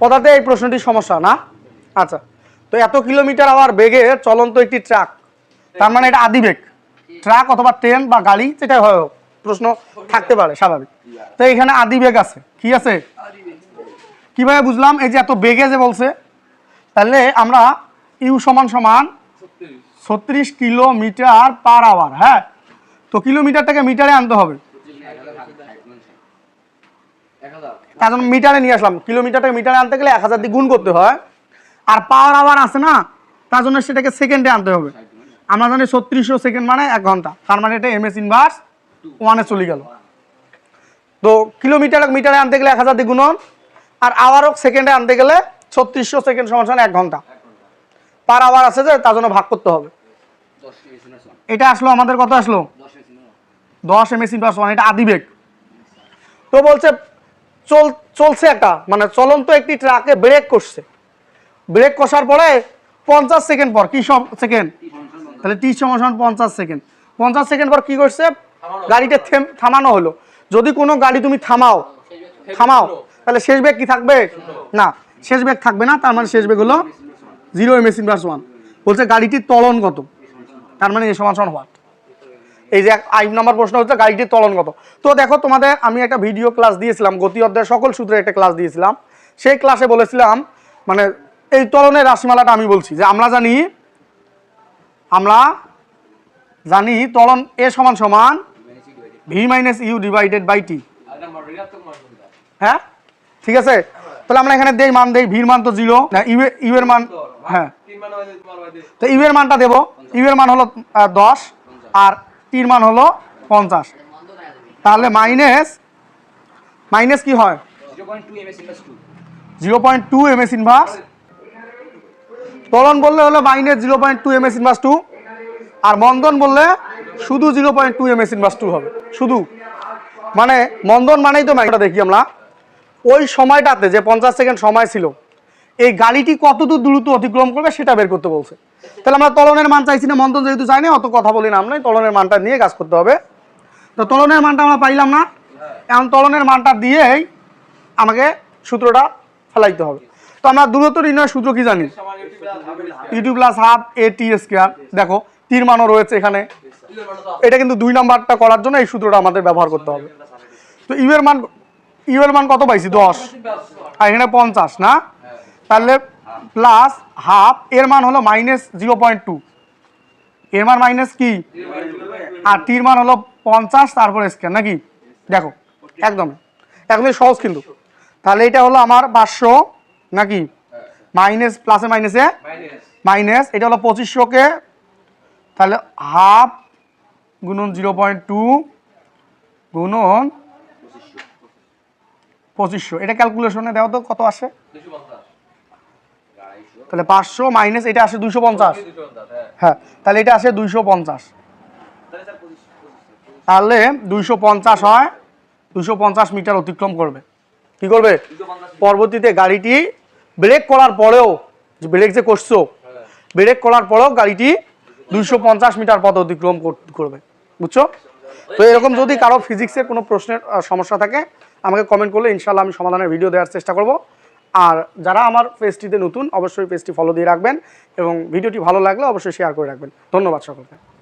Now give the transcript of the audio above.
পদাতে এই প্রশ্নটি সমস্যা, না? আচ্ছা তো এত কিলোমিটার আওয়ার বেগে চলন্ত একটি ট্রাক, তার মানে এটা আদি বেগ ট্রাক অথবা ট্রেন বা গাড়ি, যেটাই হয় প্রশ্ন থাকতে পারে, স্বাভাবিক। তো এখানে আদি বেগ আছে, কি আছে? কীভাবে বুঝলাম? এই যে এত বেগে যে বলছে, তাহলে আমরা ইউ সমান সমান ছত্রিশ কিলোমিটার পার আওয়ার হ্যাঁ? তো কিলোমিটারটাকে মিটারে আনতে হবে। তার জন্য মিটারে নিয়ে আসলাম। কিলোমিটারটাকে মিটারে আনতে গেলে এক হাজার দিয়ে গুণ করতে হয়। আর পাওয়ার আওয়ার আছে না, তার জন্য সেটাকে সেকেন্ডে আনতে হবে। আমরা জানি ছত্রিশশো সেকেন্ড মানে এক ঘণ্টা। তার মানে এটা এমএস ইনভার্স ওয়ানে চলে গেল। তো কিলোমিটার মিটারে আনতে গেলে এক হাজার দিয়ে গুণন। আর আওয়ারও সেকেন্ডে আনতে গেলে ছত্রিশশো সেকেন্ড সমান সমান এক ঘণ্টা। পার আওয়ার আছে যে, তার জন্য ভাগ করতে হবে। এটা আসলো, আমাদের কত আসলো? দশ এম এস ইনভার্স ওয়ান এটা আদিবেগ। তো বলছে চল, চলছে একটা মানে চলন্ত একটি ট্রাকে ব্রেক করছে। ব্রেক কষার পরে পঞ্চাশ সেকেন্ড পর, কি সেকেন্ড? তাহলে টি সমান পঞ্চাশ সেকেন্ড। পঞ্চাশ সেকেন্ড পর কি করছে? গাড়িটা থেম- থামানো হলো। যদি কোনো গাড়ি তুমি থামাও থামাও, তাহলে শেষ ব্যাগ কি থাকবে? না, শেষ ব্যাগ থাকবে না, তার মানে শেষ ব্যাগ হলো zero m s inverse one. বলছে গাড়িটির ত্বরণ কত? তার মানে এ সমান সমান হোয়াট? এই যে আইব নাম্বার প্রশ্ন হচ্ছে গাড়িটির ত্বরণ কত তো দেখো তোমাদের আমি একটা ভিডিও ক্লাস দিয়েছিলাম, গতি অধ্যায়ের সকল সূত্রে একটা ক্লাস দিয়েছিলাম। সেই ক্লাসে বলেছিলাম মানে এই ত্বরণের রাশিমালাটা আমি বলছি যে আমরা জানি আমরা জানি ত্বরণ এ সমান সমান v minus u divided by t হ্যাঁ? ঠিক আছে? তাহলে আমরা এখানে দেই মান, দেই ভির মান তো জিরো ইউ এর- মান হ্যাঁ। তো ইউ এর মানটা দেবো ইউ এর মান হলো দশ, আর টির মান হলো পঞ্চাশ। তাহলে মাইনাস মাইনাস কি হয়? Zero point two m s inverse. তলন বললে হলো minus zero point two m s inverse two. আর মন্দন বললে শুধু zero point two m s inverse two হবে। শুধু। মানে মন্দন মানেই তো ম্যাগটা দেখি আমরা। ওই সময়টাতে যে পঞ্চাশ সেকেন্ড সময় ছিল এই গাড়িটি কতদূর দ্রুত অতিক্রম করবে সেটা বের করতে বলছে। তাহলে আমরা তলনের মান চাইছি না মন্থন যেহেতু চাই না, অত কথা বলি না আমরা তলনের মানটা নিয়ে কাজ করতে হবে। তো তলনের মানটা আমরা পাইলাম না, এখন তলনের মানটা দিয়েই আমাকে সূত্রটা ফেলাইতে হবে। তো আমরা দূরত্ব নির্ণয়ের সূত্র কি জানি? U t plus half a t square দেখো তীর মানও রয়েছে এখানে। এটা কিন্তু দুই নাম্বারটা করার জন্য এই সূত্রটা আমাদের ব্যবহার করতে হবে। তো ইউ এর মান ইউ এর মান কত পাইছি? দশ। আর এখানে পঞ্চাশ, না? তাহলে প্লাস হাফ এর মান হলো মাইনাস জিরো পয়েন্ট টু এর মান মাইনাস কি? আর টির মান হলো পঞ্চাশ, তারপর স্কোয়ার নাকি? দেখো, একদম। একদমই সহজ কিন্তু। তাহলে এটা হলো আমার পাঁচশো, নাকি? মাইনাস প্লাসে মাইনাসে মাইনাস এটা হলো পঁচিশশোকে তাহলে হাফ গুণন জিরো পয়েন্ট টু গুণন পঁচিশশো। এটা ক্যালকুলেশনে দেওয়া তো কত আসে? তাহলে পাঁচশো মাইনাস এটা আসে দুইশো পঞ্চাশ। হ্যাঁ। তাহলে এটা আসে দুইশো পঞ্চাশ। তাহলে দুইশো পঞ্চাশ হয় দুইশো পঞ্চাশ মিটার অতিক্রম করবে। কি করবে? পরবর্তীতে গাড়িটি ব্রেক করার পরেও ব্রেক যে করছ ব্রেক করার পরেও গাড়িটি দুইশো পঞ্চাশ মিটার পথ অতিক্রম করবে। বুঝছ? তো এরকম যদি কারও ফিজিক্সের কোনো প্রশ্নের সমস্যা থাকে আমাকে কমেন্ট করলে ইনশাল্লাহ আমি সমাধানের ভিডিও দেওয়ার চেষ্টা করব। আর যারা আমার পেজটিতে নতুন, অবশ্যই পেজটি ফলো দিয়ে রাখবেন এবং ভিডিওটি ভালো লাগলে অবশ্যই শেয়ার করে রাখবেন। ধন্যবাদ সকলকে।